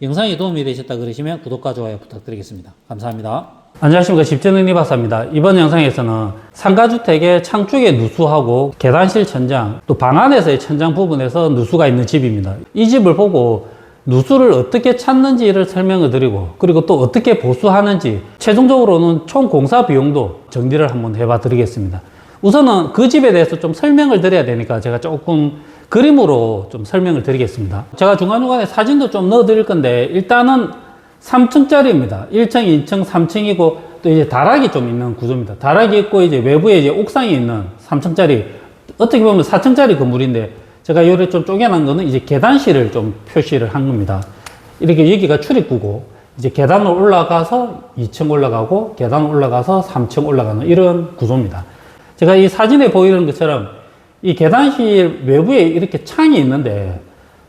영상이 도움이 되셨다 그러시면 구독과 좋아요 부탁드리겠습니다. 감사합니다. 안녕하십니까 집전은리 박사입니다. 이번 영상에서는 상가주택의 창쪽에 누수하고 계단실 천장 또 방 안에서의 천장 부분에서 누수가 있는 집입니다. 이 집을 보고 누수를 어떻게 찾는지를 설명을 드리고 그리고 또 어떻게 보수하는지 최종적으로는 총 공사 비용도 정리를 한번 해봐 드리겠습니다. 우선은 그 집에 대해서 좀 설명을 드려야 되니까 제가 조금 그림으로 좀 설명을 드리겠습니다. 제가 중간중간에 사진도 좀 넣어 드릴 건데 일단은 3층짜리입니다. 1층, 2층, 3층이고 또 이제 다락이 좀 있는 구조입니다. 다락이 있고 이제 외부에 이제 옥상이 있는 3층짜리 어떻게 보면 4층짜리 건물인데 제가 요래 좀 쪼개놓은 거는 이제 계단실을 좀 표시를 한 겁니다. 이렇게 여기가 출입구고 이제 계단을 올라가서 2층 올라가고 계단 올라가서 3층 올라가는 이런 구조입니다. 제가 이 사진에 보이는 것처럼 이 계단실 외부에 이렇게 창이 있는데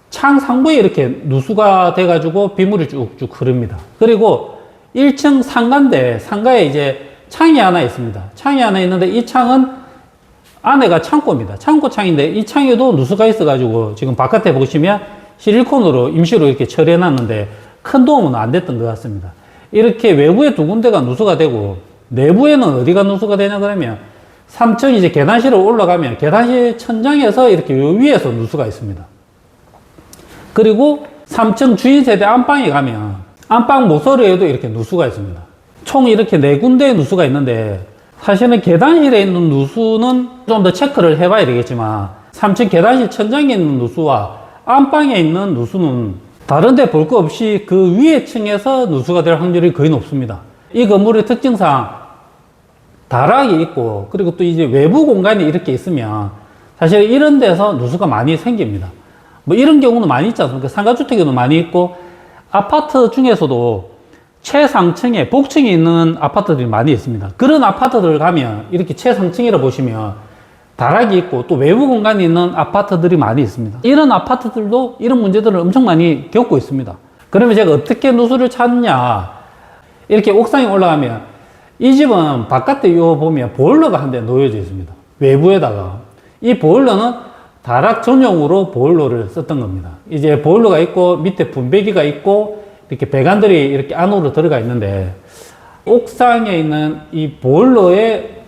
창 상부에 이렇게 누수가 돼가지고 빗물이 쭉쭉 흐릅니다. 그리고 1층 상가인데 상가에 이제 창이 하나 있습니다. 창이 하나 있는데 이 창은 안에가 창고입니다. 창고 창인데 이 창에도 누수가 있어가지고 지금 바깥에 보시면 실리콘으로 임시로 이렇게 처리해 놨는데 큰 도움은 안 됐던 것 같습니다. 이렇게 외부에 두 군데가 누수가 되고 내부에는 어디가 누수가 되냐 그러면 3층 이제 계단실로 올라가면 계단실 천장에서 이렇게 요 위에서 누수가 있습니다. 그리고 3층 주인 세대 안방에 가면 안방 모서리에도 이렇게 누수가 있습니다. 총 이렇게 네 군데의 누수가 있는데 사실은 계단실에 있는 누수는 좀 더 체크를 해봐야 되겠지만 3층 계단실 천장에 있는 누수와 안방에 있는 누수는 다른데 볼 거 없이 그 위에 층에서 누수가 될 확률이 거의 높습니다. 이 건물의 특징상 다락이 있고 그리고 또 이제 외부 공간이 이렇게 있으면 사실 이런 데서 누수가 많이 생깁니다. 뭐 이런 경우는 많이 있지 않습니까? 상가주택에도 많이 있고 아파트 중에서도 최상층에 복층이 있는 아파트들이 많이 있습니다. 그런 아파트들 가면 이렇게 최상층이라 보시면 다락이 있고 또 외부 공간이 있는 아파트들이 많이 있습니다. 이런 아파트들도 이런 문제들을 엄청 많이 겪고 있습니다. 그러면 제가 어떻게 누수를 찾냐? 이렇게 옥상에 올라가면 이 집은 바깥에 요 보면 보일러가 한 대 놓여져 있습니다. 외부에다가. 이 보일러는 다락 전용으로 보일러를 썼던 겁니다. 이제 보일러가 있고 밑에 분배기가 있고 이렇게 배관들이 이렇게 안으로 들어가 있는데 옥상에 있는 이 보일러에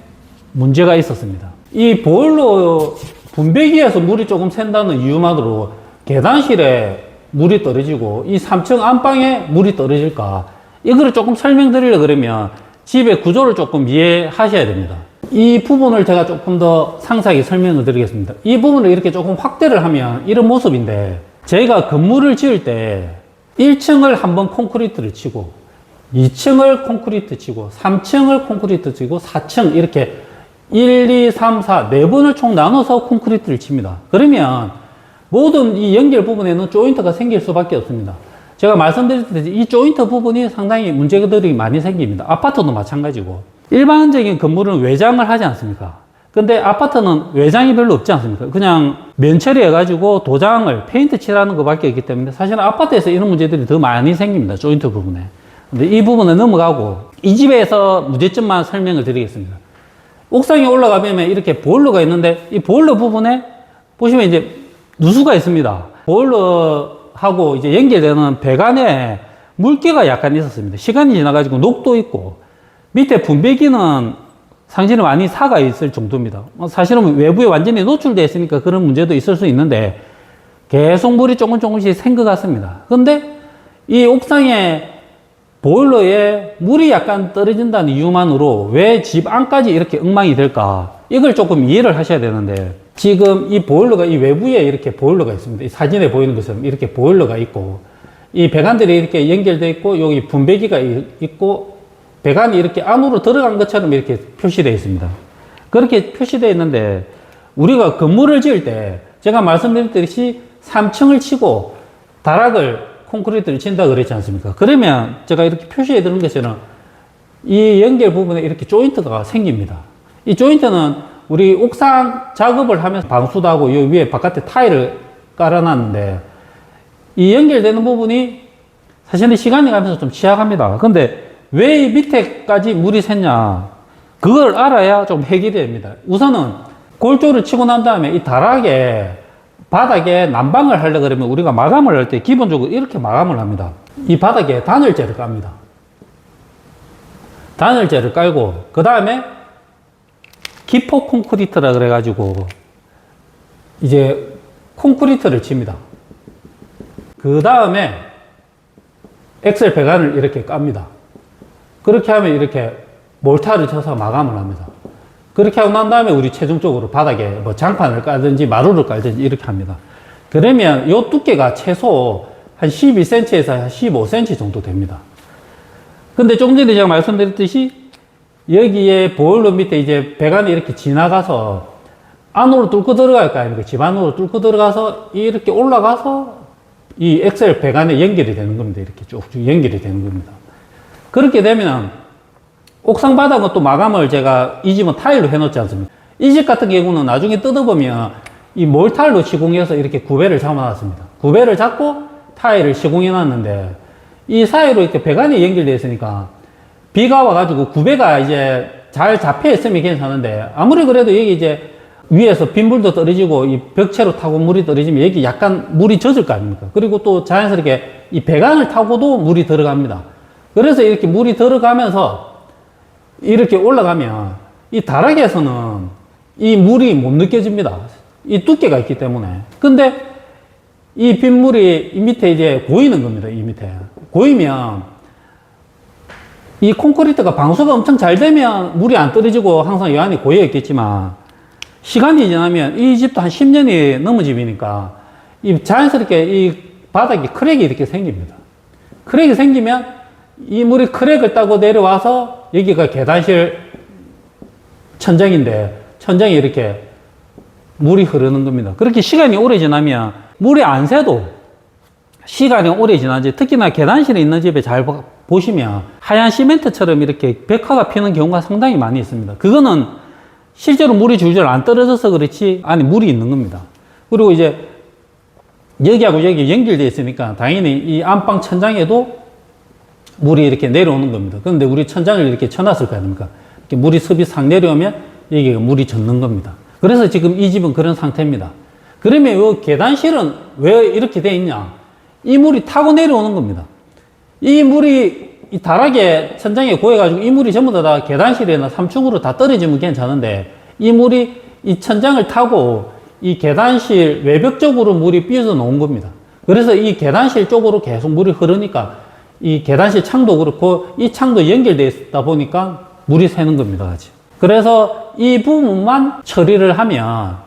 문제가 있었습니다. 이 보일러 분배기에서 물이 조금 샌다는 이유만으로 계단실에 물이 떨어지고 이 3층 안방에 물이 떨어질까 이거를 조금 설명드리려 그러면 집의 구조를 조금 이해하셔야 됩니다. 이 부분을 제가 조금 더 상세하게 설명을 드리겠습니다. 이 부분을 이렇게 조금 확대를 하면 이런 모습인데 저희가 건물을 지을 때 1층을 한번 콘크리트를 치고 2층을 콘크리트 치고 3층을 콘크리트 치고 4층 이렇게 1, 2, 3, 4, 네 번을 총 나눠서 콘크리트를 칩니다. 그러면 모든 이 연결 부분에는 조인트가 생길 수밖에 없습니다. 제가 말씀드렸듯이 이 조인트 부분이 상당히 문제들이 많이 생깁니다. 아파트도 마찬가지고. 일반적인 건물은 외장을 하지 않습니까? 근데 아파트는 외장이 별로 없지 않습니까? 그냥 면처리 해가지고 도장을 페인트 칠하는 것밖에 없기 때문에 사실은 아파트에서 이런 문제들이 더 많이 생깁니다. 조인트 부분에. 근데 이 부분은 넘어가고 이 집에서 문제점만 설명을 드리겠습니다. 옥상에 올라가면 이렇게 보일러가 있는데 이 보일러 부분에 보시면 이제 누수가 있습니다. 보일러 하고 이제 연결되는 배관에 물기가 약간 있었습니다. 시간이 지나가지고 녹도 있고 밑에 분배기는 상실이 많이 사가 있을 정도입니다. 어, 사실은 외부에 완전히 노출되어 있으니까 그런 문제도 있을 수 있는데 계속 물이 조금 조금씩 생것 같습니다. 근데 이 옥상에 보일러에 물이 약간 떨어진다는 이유만으로 왜 집 안까지 이렇게 엉망이 될까? 이걸 조금 이해를 하셔야 되는데 지금 이 보일러가 이 외부에 이렇게 보일러가 있습니다. 이 사진에 보이는 것처럼 이렇게 보일러가 있고 이 배관들이 이렇게 연결되어 있고 여기 분배기가 이- 있고 배관이 이렇게 안으로 들어간 것처럼 이렇게 표시되어 있습니다. 그렇게 표시되어 있는데 우리가 건물을 지을 때 제가 말씀드렸듯이 3층을 치고 다락을 콘크리트를 친다 그랬지 않습니까? 그러면 제가 이렇게 표시해 드는 것처럼 이 연결 부분에 이렇게 조인트가 생깁니다. 이 조인트는 우리 옥상 작업을 하면서 방수도 하고 이 위에 바깥에 타일을 깔아놨는데 이 연결되는 부분이 사실은 시간이 가면서 좀 취약합니다. 근데 왜 이 밑에까지 물이 샜냐? 그걸 알아야 좀 해결이 됩니다. 우선은 골조를 치고 난 다음에 이 다락에 바닥에 난방을 하려 그러면 우리가 마감을 할 때 기본적으로 이렇게 마감을 합니다. 이 바닥에 단열재를 깝니다. 단열재를 깔고 그 다음에 기포 콘크리트라 그래가지고 이제 콘크리트를 칩니다. 그 다음에 엑셀 배관을 이렇게 깝니다. 그렇게 하면 이렇게 몰타를 쳐서 마감을 합니다. 그렇게 하고 난 다음에 우리 최종적으로 바닥에 뭐 장판을 깔든지 마루를 깔든지 이렇게 합니다. 그러면 이 두께가 최소 한 12cm에서 한 15cm 정도 됩니다. 근데 조금 전에 제가 말씀드렸듯이 여기에 보일러 밑에 이제 배관이 이렇게 지나가서 안으로 뚫고 들어갈 거 아닙니까? 집 안으로 뚫고 들어가서 이렇게 올라가서 이 엑셀 배관에 연결이 되는 겁니다. 이렇게 쭉쭉 연결이 되는 겁니다. 그렇게 되면 옥상 바닥은 또 마감을 제가 이 집은 타일로 해놓지 않습니까? 이 집 같은 경우는 나중에 뜯어보면 이 몰타일로 시공해서 이렇게 구배를 잡아놨습니다. 구배를 잡고 타일을 시공해놨는데 이 사이로 이렇게 배관이 연결되어 있으니까 비가 와가지고 구배가 이제 잘 잡혀 있으면 괜찮은데 아무리 그래도 여기 이제 위에서 빗물도 떨어지고 이 벽체로 타고 물이 떨어지면 여기 약간 물이 젖을 거 아닙니까? 그리고 또 자연스럽게 이 배관을 타고도 물이 들어갑니다. 그래서 이렇게 물이 들어가면서 이렇게 올라가면 이 다락에서는 이 물이 못 느껴집니다. 이 두께가 있기 때문에. 근데 이 빗물이 이 밑에 이제 고이는 겁니다. 이 밑에. 고이면 이 콘크리트가 방수가 엄청 잘 되면 물이 안 떨어지고 항상 이 안에 고여 있겠지만 시간이 지나면 이 집도 한 10년이 넘은 집이니까 이 자연스럽게 이 바닥에 크랙이 이렇게 생깁니다. 크랙이 생기면 이 물이 크랙을 따고 내려와서 여기가 계단실 천장인데 천장이 이렇게 물이 흐르는 겁니다. 그렇게 시간이 오래 지나면 물이 안 새도 시간이 오래 지나지 특히나 계단실에 있는 집에 잘 보- 보시면 하얀 시멘트처럼 이렇게 벽화가 피는 경우가 상당히 많이 있습니다. 그거는 실제로 물이 줄줄 안 떨어져서 그렇지 안에 물이 있는 겁니다. 그리고 이제 여기하고 여기 연결되어 있으니까 당연히 이 안방 천장에도 물이 이렇게 내려오는 겁니다. 그런데 우리 천장을 이렇게 쳐놨을 거 아닙니까? 이렇게 물이 습이 싹 내려오면 여기가 물이 젖는 겁니다. 그래서 지금 이 집은 그런 상태입니다. 그러면 이 계단실은 왜 이렇게 돼 있냐? 이 물이 타고 내려오는 겁니다. 이 물이 이 다락에 천장에 고여가지고 이 물이 전부 다, 다 계단실이나 3층으로 다 떨어지면 괜찮은데 이 물이 이 천장을 타고 이 계단실 외벽 쪽으로 물이 삐져 나온 겁니다. 그래서 이 계단실 쪽으로 계속 물이 흐르니까 이 계단실 창도 그렇고 이 창도 연결되어 있다 보니까 물이 새는 겁니다. 그래서 이 부분만 처리를 하면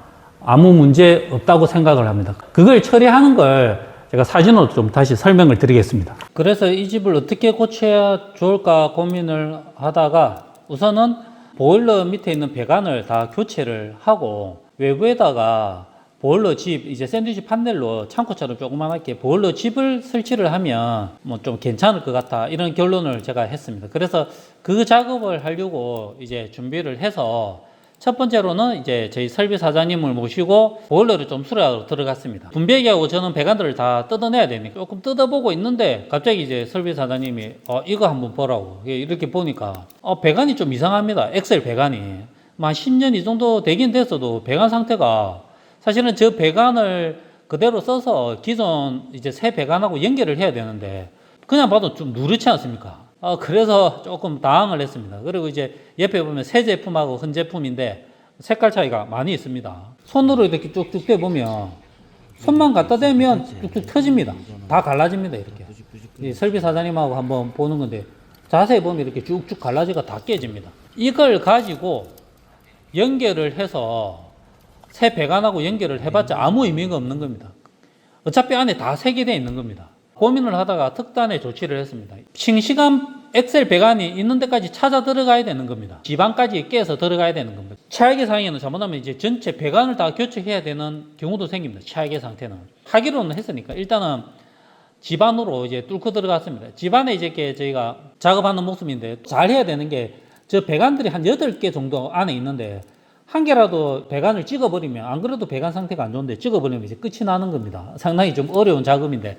아무 문제 없다고 생각을 합니다. 그걸 처리하는 걸 제가 사진으로 좀 다시 설명을 드리겠습니다. 그래서 이 집을 어떻게 고쳐야 좋을까 고민을 하다가 우선은 보일러 밑에 있는 배관을 다 교체를 하고 외부에다가 보일러 집 이제 샌드위치 판넬로 창고처럼 조그만하게 보일러 집을 설치를 하면 뭐 좀 괜찮을 것 같아 이런 결론을 제가 했습니다. 그래서 그 작업을 하려고 이제 준비를 해서 첫 번째로는 이제 저희 설비 사장님을 모시고 보일러를 좀 수리하러 들어갔습니다. 분배기하고 저는 배관들을 다 뜯어내야 되니까 조금 뜯어보고 있는데 갑자기 이제 설비 사장님이 어 이거 한번 보라고 이렇게 보니까 어 배관이 좀 이상합니다. 엑셀 배관이 뭐한 10년 이 정도 되긴 됐어도 배관 상태가 사실은 저 배관을 그대로 써서 기존 이제 새 배관하고 연결을 해야 되는데 그냥 봐도 좀 누렇지 않습니까? 어, 그래서 조금 당황을 했습니다. 그리고 이제 옆에 보면 새 제품하고 흔 제품인데 색깔 차이가 많이 있습니다. 손으로 이렇게 쭉쭉 대보면 손만 갖다 대면 쭉쭉 펴집니다. 다 갈라집니다. 이렇게. 이 설비 사장님하고 한번 보는 건데 자세히 보면 이렇게 쭉쭉 갈라지가 다 깨집니다. 이걸 가지고 연결을 해서 새 배관하고 연결을 해봤자 아무 의미가 없는 겁니다. 어차피 안에 다 세개되어 있는 겁니다. 고민을 하다가 특단의 조치를 했습니다. 싱싱한 엑셀 배관이 있는 데까지 찾아 들어가야 되는 겁니다. 지방까지 깨서 들어가야 되는 겁니다. 최악의 상황에는 잘못하면 이제 전체 배관을 다 교체해야 되는 경우도 생깁니다. 최악의 상태는. 하기로는 했으니까 일단은 집안으로 이제 뚫고 들어갔습니다. 집안에 이제 이렇게 저희가 작업하는 모습인데 잘 해야 되는 게 저 배관들이 한 8개 정도 안에 있는데 한 개라도 배관을 찍어버리면 안 그래도 배관 상태가 안 좋은데 찍어버리면 이제 끝이 나는 겁니다. 상당히 좀 어려운 작업인데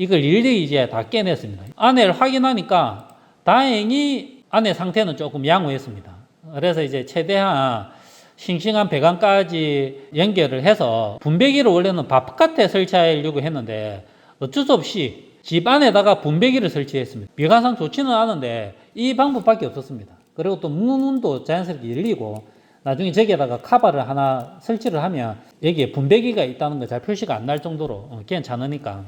이걸 일일이 이제 다 깨냈습니다. 안에를 확인하니까 다행히 안에 상태는 조금 양호했습니다. 그래서 이제 최대한 싱싱한 배관까지 연결을 해서 분배기를 원래는 바깥에 설치하려고 했는데 어쩔 수 없이 집 안에다가 분배기를 설치했습니다. 미관상 좋지는 않은데 이 방법밖에 없었습니다. 그리고 또 문도 자연스럽게 열리고 나중에 저기에다가 카바를 하나 설치를 하면 여기에 분배기가 있다는 거잘 표시가 안 날 정도로 어, 괜찮으니까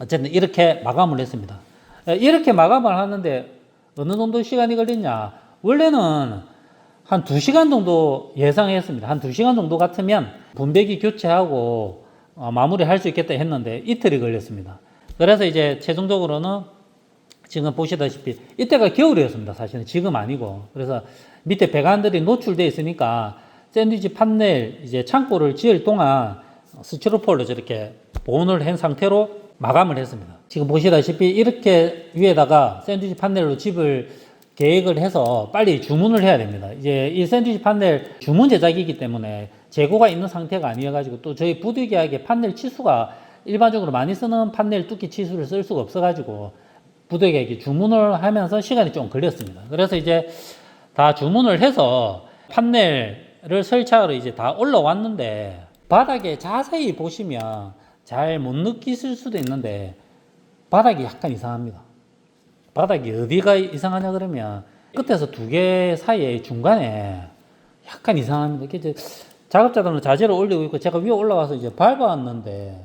어쨌든 이렇게 마감을 했습니다. 에, 이렇게 마감을 하는데 어느 정도 시간이 걸렸냐? 원래는 한 2시간 정도 예상했습니다. 한 2시간 정도 같으면 분배기 교체하고 어, 마무리할 수 있겠다 했는데 이틀이 걸렸습니다. 그래서 이제 최종적으로는 지금 보시다시피 이때가 겨울이었습니다. 사실은 지금 아니고 그래서 밑에 배관들이 노출돼 있으니까 샌드위치 판넬 이제 창고를 지을 동안 스티로폴로 저렇게 보온을 한 상태로 마감을 했습니다. 지금 보시다시피 이렇게 위에다가 샌드위치 판넬로 집을 계획을 해서 빨리 주문을 해야 됩니다. 이제 이 샌드위치 판넬 주문 제작이기 때문에 재고가 있는 상태가 아니어가지고 또 저희 부득이하게 판넬 치수가 일반적으로 많이 쓰는 판넬 두께 치수를 쓸 수가 없어가지고 부득이하게 주문을 하면서 시간이 좀 걸렸습니다. 그래서 이제 다 주문을 해서 판넬을 설치하러 이제 다 올라왔는데 바닥에 자세히 보시면 잘 못 느끼실 수도 있는데 바닥이 약간 이상합니다. 바닥이 어디가 이상하냐 그러면 끝에서 두 개 사이에 중간에 약간 이상합니다. 이게 이제 작업자들은 자재를 올리고 있고 제가 위에 올라가서 이제 밟았는데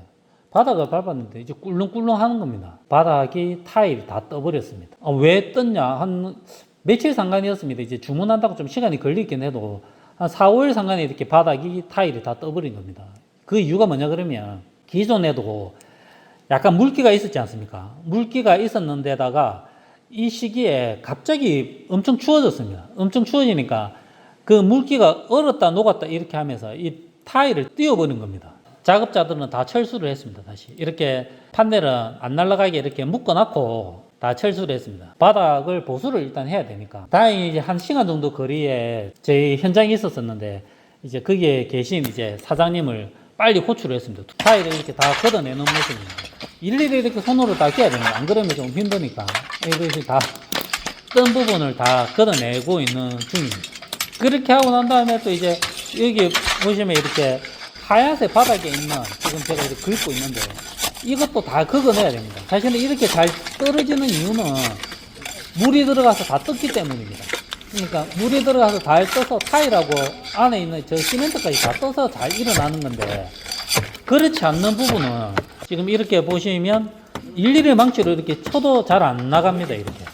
바닥을 밟았는데 이제 꿀렁꿀렁 하는 겁니다. 바닥이 타일이 다 떠버렸습니다. 아, 왜 떴냐? 한 며칠 상간이었습니다. 이제 주문한다고 좀 시간이 걸리긴 해도 한 4, 5일 상간에 이렇게 바닥이 타일이 다 떠버린 겁니다. 그 이유가 뭐냐 그러면 기존에도 약간 물기가 있었지 않습니까? 물기가 있었는데다가 이 시기에 갑자기 엄청 추워졌습니다. 엄청 추워지니까 그 물기가 얼었다 녹았다 이렇게 하면서 이 타일을 띄워버린 겁니다. 작업자들은 다 철수를 했습니다. 다시 이렇게 판넬은 안 날아가게 이렇게 묶어놨고 다 철수를 했습니다. 바닥을 보수를 일단 해야 되니까 다행히 이제 한 시간 정도 거리에 저희 현장에 있었었는데 이제 거기에 계신 이제 사장님을 빨리 호출을 했습니다. 타일을 이렇게 다 걷어내는 모습입니다. 일일이 이렇게 손으로 다 끼야 됩니다. 안 그러면 좀 힘드니까 이렇게 다뜬 부분을 다 걷어내고 있는 중입니다. 그렇게 하고 난 다음에 또 이제 여기 보시면 이렇게 하얀색 바닥에 있는 지금 제가 이렇게 긁고 있는데 이것도 다 긁어내야 됩니다. 사실은 이렇게 잘 떨어지는 이유는 물이 들어가서 다 떴기 때문입니다. 그러니까 물이 들어가서 잘 떠서 타일하고 안에 있는 저 시멘트까지 다 떠서 잘 일어나는 건데 그렇지 않는 부분은 지금 이렇게 보시면 일일이 망치로 이렇게 쳐도 잘 안 나갑니다. 이렇게.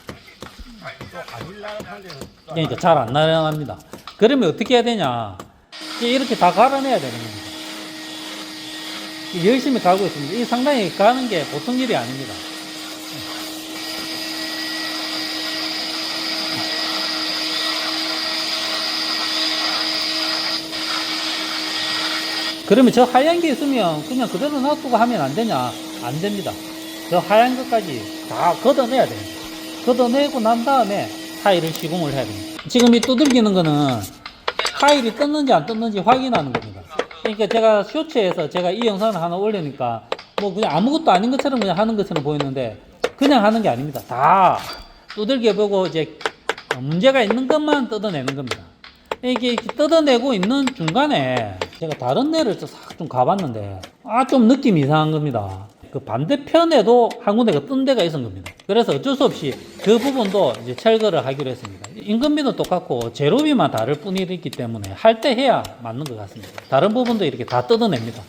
그러니까 잘 안 나갑니다. 그러면 어떻게 해야 되냐? 이렇게 다 갈아내야 되는 겁니다. 열심히 가고 있습니다. 이 상당히 가는 게 보통 일이 아닙니다. 그러면 저 하얀 게 있으면 그냥 그대로 놔두고 하면 안 되냐? 안 됩니다. 저 하얀 것까지 다 걷어내야 됩니다. 걷어내고 난 다음에 타일을 시공을 해야 됩니다. 지금 이 두들기는 거는 타일이 떴는지 안 떴는지 확인하는 겁니다. 그러니까 제가 쇼츠에서 제가 이 영상을 하나 올리니까 뭐 그냥 아무것도 아닌 것처럼 그냥 하는 것처럼 보였는데 그냥 하는 게 아닙니다. 다 두들겨 보고 이제 문제가 있는 것만 뜯어내는 겁니다. 이게 뜯어내고 있는 중간에 제가 다른 데를 싹 좀 가봤는데 아 좀 느낌이 이상한 겁니다. 그 반대편에도 한 군데가 뜬 데가 있었던 겁니다. 그래서 어쩔 수 없이 그 부분도 이제 철거를 하기로 했습니다. 임금비는 똑같고 재료비만 다를 뿐이기 때문에 할 때 해야 맞는 것 같습니다. 다른 부분도 이렇게 다 뜯어냅니다.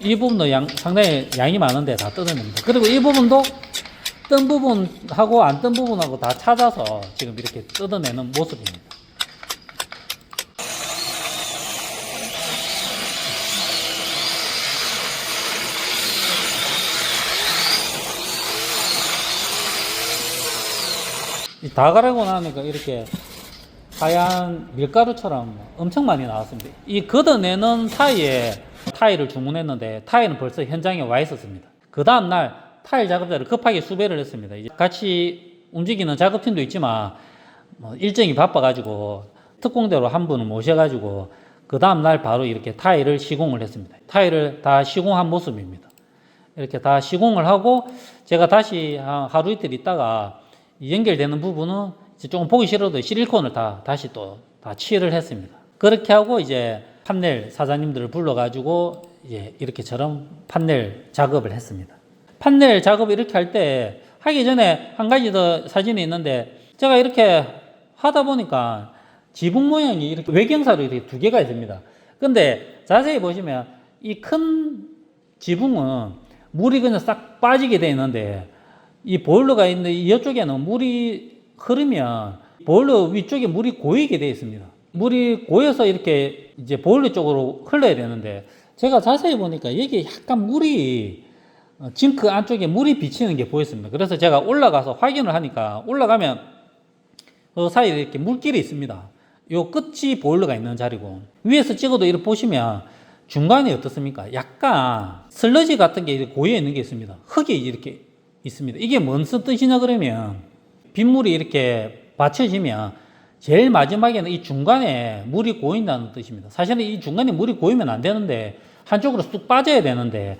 이 부분도 양, 상당히 양이 많은데 다 뜯어냅니다. 그리고 이 부분도 뜬 부분하고 안 뜬 부분하고 다 찾아서 지금 이렇게 뜯어내는 모습입니다. 이 다 가르고 나니까 이렇게 하얀 밀가루처럼 엄청 많이 나왔습니다. 이 걷어내는 사이에 타일을 주문했는데 타일은 벌써 현장에 와 있었습니다. 그 다음날 타일 작업자를 급하게 수배를 했습니다. 같이 움직이는 작업팀도 있지만 뭐 일정이 바빠가지고 특공대로 한 분을 모셔가지고 그 다음날 바로 이렇게 타일을 시공을 했습니다. 타일을 다 시공한 모습입니다. 이렇게 다 시공을 하고 제가 다시 한 하루 이틀 있다가 이 연결되는 부분은 이제 조금 보기 싫어도 실리콘을 다 다시 또다 취를 했습니다. 그렇게 하고 이제 판넬 사장님들을 불러가지고 이제 이렇게처럼 판넬 작업을 했습니다. 판넬 작업 이렇게 할 때 하기 전에 한 가지 더 사진이 있는데 제가 이렇게 하다 보니까 지붕 모양이 이렇게 외경사로 이렇게 두 개가 있습니다. 근데 자세히 보시면 이 큰 지붕은 물이 그냥 싹 빠지게 돼 있는데 이 보일러가 있는 이쪽에는 물이 흐르면 보일러 위쪽에 물이 고이게 돼 있습니다. 물이 고여서 이렇게 이제 보일러 쪽으로 흘러야 되는데 제가 자세히 보니까 여기 약간 물이 어, 징크 안쪽에 물이 비치는 게 보였습니다. 그래서 제가 올라가서 확인을 하니까 올라가면 그 사이에 이렇게 물길이 있습니다. 요 끝이 보일러가 있는 자리고 위에서 찍어도 이렇게 보시면 중간에 어떻습니까? 약간 슬러지 같은 게 고여 있는 게 있습니다. 흙이 이렇게 있습니다. 이게 뭔 뜻이냐 그러면 빗물이 이렇게 받쳐지면 제일 마지막에는 이 중간에 물이 고인다는 뜻입니다. 사실은 이 중간에 물이 고이면 안 되는데 한쪽으로 쑥 빠져야 되는데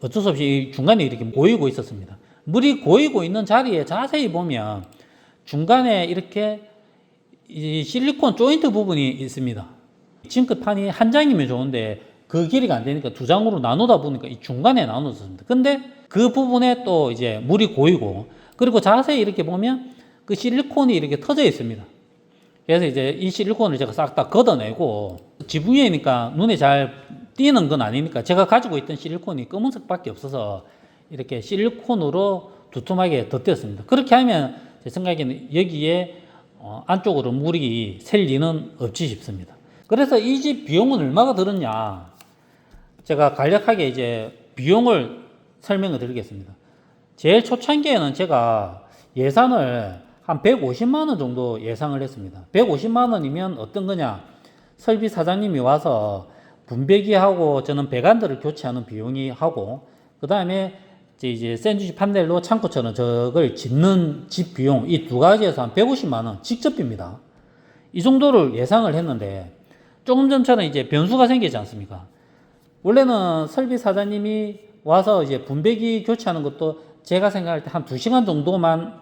어쩔 수 없이 이 중간에 이렇게 고이고 있었습니다. 물이 고이고 있는 자리에 자세히 보면 중간에 이렇게 이 실리콘 조인트 부분이 있습니다. 징크판이 한 장이면 좋은데 그 길이가 안 되니까 두 장으로 나누다 보니까 이 중간에 나눠졌습니다. 근데 그 부분에 또 이제 물이 고이고 그리고 자세히 이렇게 보면 그 실리콘이 이렇게 터져 있습니다. 그래서 이제 이 실리콘을 제가 싹 다 걷어내고 지붕 위에니까 눈에 잘 띄는 건 아니니까 제가 가지고 있던 실리콘이 검은색밖에 없어서 이렇게 실리콘으로 두툼하게 덧댔습니다. 그렇게 하면 제 생각에는 여기에 어, 안쪽으로 물이 셀 리는 없지 싶습니다. 그래서 이 집 비용은 얼마가 들었냐? 제가 간략하게 이제 비용을 설명을 드리겠습니다. 제일 초창기에는 제가 예산을 한 150만 원 정도 예상을 했습니다. 150만 원이면 어떤 거냐? 설비 사장님이 와서 분배기 하고 저는 배관들을 교체하는 비용이 하고 그 다음에 이제 샌드위치 판넬로 창고처럼 저걸 짓는 집 비용 이 두 가지에서 한 150만 원 직접입니다. 이 정도를 예상을 했는데 조금 전처럼 이제 변수가 생기지 않습니까? 원래는 설비 사장님이 와서 이제 분배기 교체하는 것도 제가 생각할 때 한 두 시간 정도만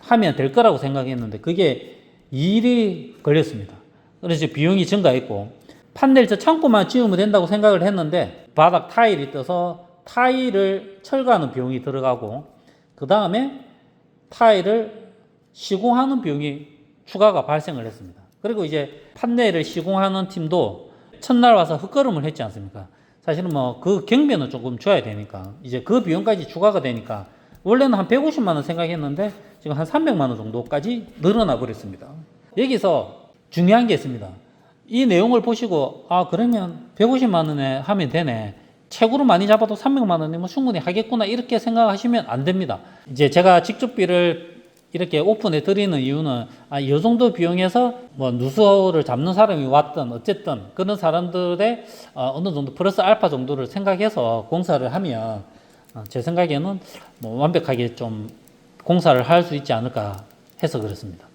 하면 될 거라고 생각했는데 그게 2일이 걸렸습니다. 그래서 비용이 증가했고 판넬 저 창고만 지으면 된다고 생각을 했는데 바닥 타일이 떠서 타일을 철거하는 비용이 들어가고 그 다음에 타일을 시공하는 비용이 추가가 발생을 했습니다. 그리고 이제 판넬을 시공하는 팀도 첫날 와서 흙걸음을 했지 않습니까? 사실은 뭐 그 경비는 조금 줘야 되니까 이제 그 비용까지 추가가 되니까 원래는 한 150만 원 생각했는데 지금 한 300만 원 정도까지 늘어나 버렸습니다. 여기서 중요한 게 있습니다. 이 내용을 보시고 아 그러면 150만 원에 하면 되네. 최고로 많이 잡아도 300만 원이면 충분히 하겠구나 이렇게 생각하시면 안 됩니다. 이제 제가 직접비를 이렇게 오픈해 드리는 이유는 아, 이 정도 비용에서 뭐 누수를 잡는 사람이 왔든 어쨌든 그런 사람들의 어, 어느 정도 플러스 알파 정도를 생각해서 공사를 하면 어, 제 생각에는 뭐 완벽하게 좀 공사를 할 수 있지 않을까 해서 그렇습니다.